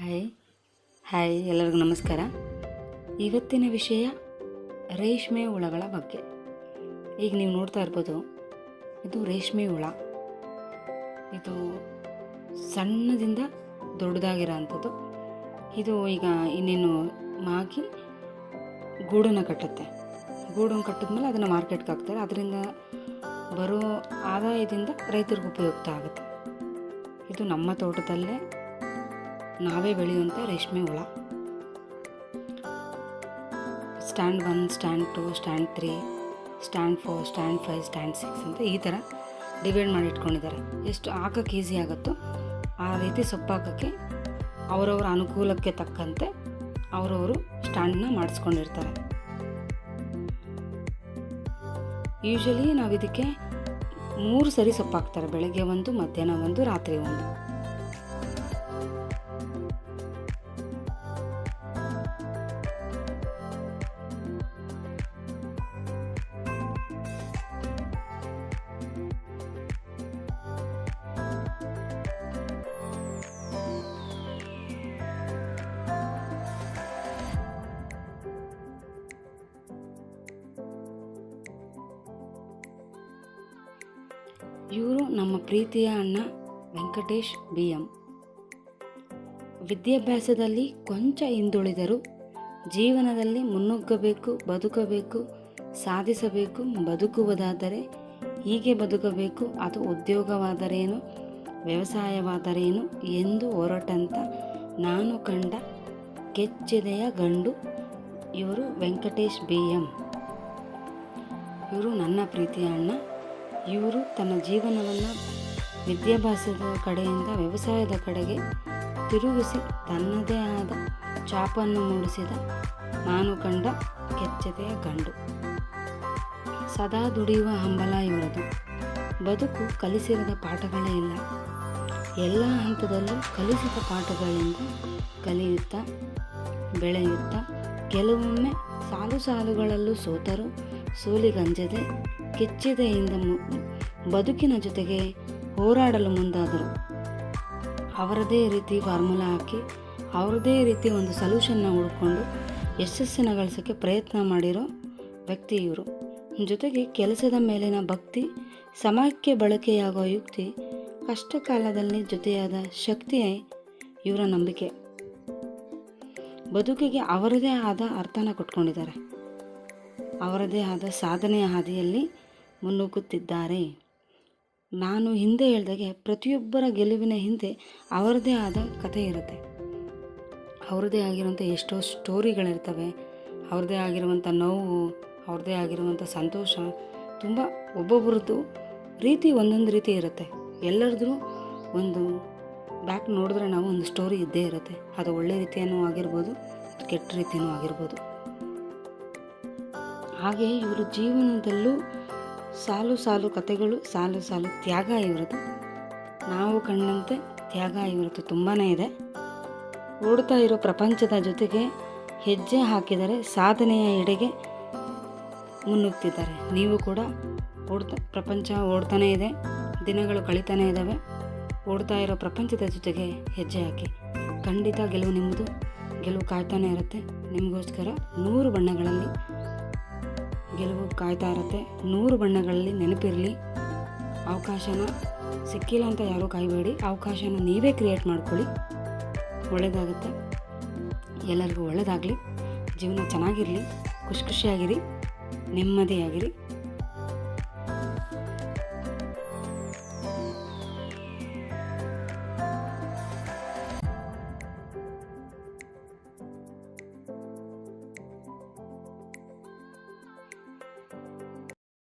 Hi hi ಎಲ್ಲರಿಗೂ ನಮಸ್ಕಾರ. ಇವತ್ತಿನ ವಿಷಯ ರೇಷ್ಮೆ ಹುಳಗಳ ಬಗ್ಗೆ. ಈಗ ನೀವು ನೋಡ್ತಾ ಇರ್ಬೋದು, ಇದು ರೇಷ್ಮೆ ಹುಳ. ಇದು ಸಣ್ಣದಿಂದ ದೊಡ್ಡದಾಗಿರೋ ಅಂಥದ್ದು ಇದು ಈಗ ಇನ್ನೇನು ಮಾಗಿ ಗೂಡನ್ನು ಕಟ್ಟುತ್ತೆ. ಗೂಡನ್ನು ಕಟ್ಟಿದ್ಮೇಲೆ ಅದನ್ನು ಮಾರ್ಕೆಟ್ಗೆ ಹಾಕ್ತಾರೆ. ಅದರಿಂದ ಬರೋ ಆದಾಯದಿಂದ ರೈತರಿಗೆ ಉಪಯುಕ್ತ ಆಗುತ್ತೆ. ಇದು ನಮ್ಮ ತೋಟದಲ್ಲೇ ನಾವೇ ಬೆಳೆಯುವಂಥ ರೇಷ್ಮೆ ಹುಳ. Stand one stand two stand three stand four stand five stand six ಅಂತ ಈ ಥರ ಡಿವೈಡ್ ಮಾಡಿ ಇಟ್ಕೊಂಡಿದ್ದಾರೆ. ಎಷ್ಟು ಹಾಕೋಕ್ಕೆ ಈಸಿ ಆಗುತ್ತೋ ಆ ರೀತಿ ಸೊಪ್ಪು ಹಾಕೋಕ್ಕೆ ಅವರವರ ಅನುಕೂಲಕ್ಕೆ ತಕ್ಕಂತೆ ಅವರವರು ಸ್ಟ್ಯಾಂಡನ್ನ ಮಾಡಿಸ್ಕೊಂಡಿರ್ತಾರೆ. ಯೂಶಲಿ ನಾವು ಇದಕ್ಕೆ ಮೂರು ಸರಿ ಸೊಪ್ಪು ಹಾಕ್ತಾರೆ, ಬೆಳಗ್ಗೆ ಒಂದು, ಮಧ್ಯಾಹ್ನ ಒಂದು, ರಾತ್ರಿ ಒಂದು. ಇವರು ನಮ್ಮ ಪ್ರೀತಿಯ ಅಣ್ಣ ವೆಂಕಟೇಶ್ ಬಿ ಎಂ. ವಿದ್ಯಾಭ್ಯಾಸದಲ್ಲಿ ಕೊಂಚ ಹಿಂದುಳಿದರು ಜೀವನದಲ್ಲಿ ಮುನ್ನುಗ್ಗಬೇಕು, ಬದುಕಬೇಕು, ಸಾಧಿಸಬೇಕು, ಬದುಕುವುದಾದರೆ ಹೀಗೆ ಬದುಕಬೇಕು. ಅದು ಉದ್ಯೋಗವಾದರೇನು, ವ್ಯವಸಾಯವಾದರೇನು ಎಂದು ಹೊರಟಂತ ನಾನು ಕಂಡ ಕೆಚ್ಚೆದೆಯ ಗಂಡು ಇವರು ವೆಂಕಟೇಶ್ ಬಿ. ಎಂ. ಇವರು ನನ್ನ ಪ್ರೀತಿಯ ಅಣ್ಣ. ಇವರು ತನ್ನ ಜೀವನವನ್ನು ವಿದ್ಯಾಭ್ಯಾಸದ ಕಡೆಯಿಂದ ವ್ಯವಸಾಯದ ಕಡೆಗೆ ತಿರುಗಿಸಿ ತನ್ನದೇ ಆದ ಚಾಪನ್ನು ಮೂಡಿಸಿದ ನಾನು ಕಂಡ ಕೆಚ್ಚತೆಯ ಗಂಡು. ಸದಾ ದುಡಿಯುವ ಹಂಬಲ ಇವರದು. ಬದುಕು ಕಲಿಸಿರದ ಪಾಠಗಳೇ ಇಲ್ಲ. ಎಲ್ಲ ಹಂತದಲ್ಲೂ ಕಲಿಸಿದ ಪಾಠಗಳಿಂದ ಕಲಿಯುತ್ತಾ, ಬೆಳೆಯುತ್ತಾ, ಕೆಲವೊಮ್ಮೆ ಸಾಲು ಸಾಲುಗಳಲ್ಲೂ ಸೋತರು ಸೋಲಿಗಂಜದೆ ಕೆಚ್ಚಿದೆಯಿಂದ ಬದುಕಿನ ಜೊತೆಗೆ ಹೋರಾಡಲು ಮುಂದಾದರು. ಅವರದೇ ರೀತಿ ಫಾರ್ಮುಲಾ ಹಾಕಿ, ಅವರದೇ ರೀತಿ ಒಂದು ಸೊಲ್ಯೂಷನ್ನ ಹುಡ್ಕೊಂಡು ಯಶಸ್ಸನ್ನು ಗಳಿಸೋಕ್ಕೆ ಪ್ರಯತ್ನ ಮಾಡಿರೋ ವ್ಯಕ್ತಿ ಇವರು. ಜೊತೆಗೆ ಕೆಲಸದ ಮೇಲಿನ ಭಕ್ತಿ, ಸಮಯಕ್ಕೆ ಬಳಕೆಯಾಗೋ ಯುಕ್ತಿ ಕಷ್ಟ ಕಾಲದಲ್ಲಿ ಜೊತೆಯಾದ ಶಕ್ತಿಯೇ ಇವರ ನಂಬಿಕೆ. ಬದುಕಿಗೆ ಅವರದೇ ಆದ ಅರ್ಥನ ಕೊಟ್ಕೊಂಡಿದ್ದಾರೆ. ಅವರದೇ ಆದ ಸಾಧನೆಯ ಹಾದಿಯಲ್ಲಿ ಮುನ್ನುಗ್ಗುತ್ತಿದ್ದಾರೆ. ನಾನು ಹಿಂದೆ ಹೇಳ್ದಾಗೆ ಪ್ರತಿಯೊಬ್ಬರ ಗೆಲುವಿನ ಹಿಂದೆ ಅವರದೇ ಆದ ಕಥೆ ಇರುತ್ತೆ. ಅವ್ರದ್ದೇ ಆಗಿರುವಂಥ ಎಷ್ಟೋ ಸ್ಟೋರಿಗಳಿರ್ತವೆ ಅವ್ರದ್ದೇ ಆಗಿರುವಂಥ ನೋವು ಅವ್ರದ್ದೇ ಆಗಿರುವಂಥ ಸಂತೋಷ, ತುಂಬ ಒಬ್ಬೊಬ್ಬರದ್ದು ರೀತಿ ಒಂದೊಂದು ರೀತಿ ಇರುತ್ತೆ. ಎಲ್ಲರದ್ದು ಒಂದು ಬ್ಯಾಕ್ ನೋಡಿದ್ರೆ ನಾವು ಒಂದು ಸ್ಟೋರಿ ಇದ್ದೇ ಇರುತ್ತೆ. ಅದು ಒಳ್ಳೆ ರೀತಿಯೂ ಆಗಿರ್ಬೋದು ಕೆಟ್ಟ ರೀತಿಯೂ ಆಗಿರ್ಬೋದು. ಹಾಗೆ ಇವರು ಜೀವನದಲ್ಲೂ ಸಾಲು ಸಾಲು ಕತೆಗಳು, ಸಾಲು ಸಾಲು ತ್ಯಾಗ ಇವರದು ನಾವು ಕಂಡಂತೆ ತ್ಯಾಗ ಇವರದ್ದು ತುಂಬಾ ಇದೆ. ಓಡ್ತಾ ಇರೋ ಪ್ರಪಂಚದ ಜೊತೆಗೆ ಹೆಜ್ಜೆ ಹಾಕಿದರೆ ಸಾಧನೆಯ ಎಡೆಗೆ ಮುನ್ನುಗ್ತಿದ್ದಾರೆ. ನೀವು ಕೂಡ ಓಡ್ತಾ, ಪ್ರಪಂಚ ಓಡ್ತಾನೇ ಇದೆ, ದಿನಗಳು ಕಳೀತಾನೇ ಇದ್ದಾವೆ ಓಡ್ತಾ ಇರೋ ಪ್ರಪಂಚದ ಜೊತೆಗೆ ಹೆಜ್ಜೆ ಹಾಕಿ. ಖಂಡಿತ ಗೆಲುವು ನಿಮ್ಮದು, ಗೆಲುವು ಕಾಯ್ತಾನೆ ಇರುತ್ತೆ. ನಿಮಗೋಸ್ಕರ ನೂರು ಬಣ್ಣಗಳಲ್ಲಿ ಗೆಲುವು ಕಾಯ್ತಾ ಇರುತ್ತೆ. ನೂರು ಬಣ್ಣಗಳಲ್ಲಿ ನೆನಪಿರಲಿ. ಅವಕಾಶನ ಸಿಕ್ಕಿಲ್ಲ ಅಂತ ಯಾರೂ ಕಾಯಬೇಡಿ. ಅವಕಾಶನ ನೀವೇ ಕ್ರಿಯೇಟ್ ಮಾಡ್ಕೊಳ್ಳಿ. ಒಳ್ಳೆಯದಾಗುತ್ತೆ ಎಲ್ಲರಿಗೂ ಒಳ್ಳೆಯದಾಗಲಿ ಜೀವನ ಚೆನ್ನಾಗಿರಲಿ. ಖುಷಿ ಖುಷಿಯಾಗಿರಿ. ನೆಮ್ಮದಿಯಾಗಿರಿ.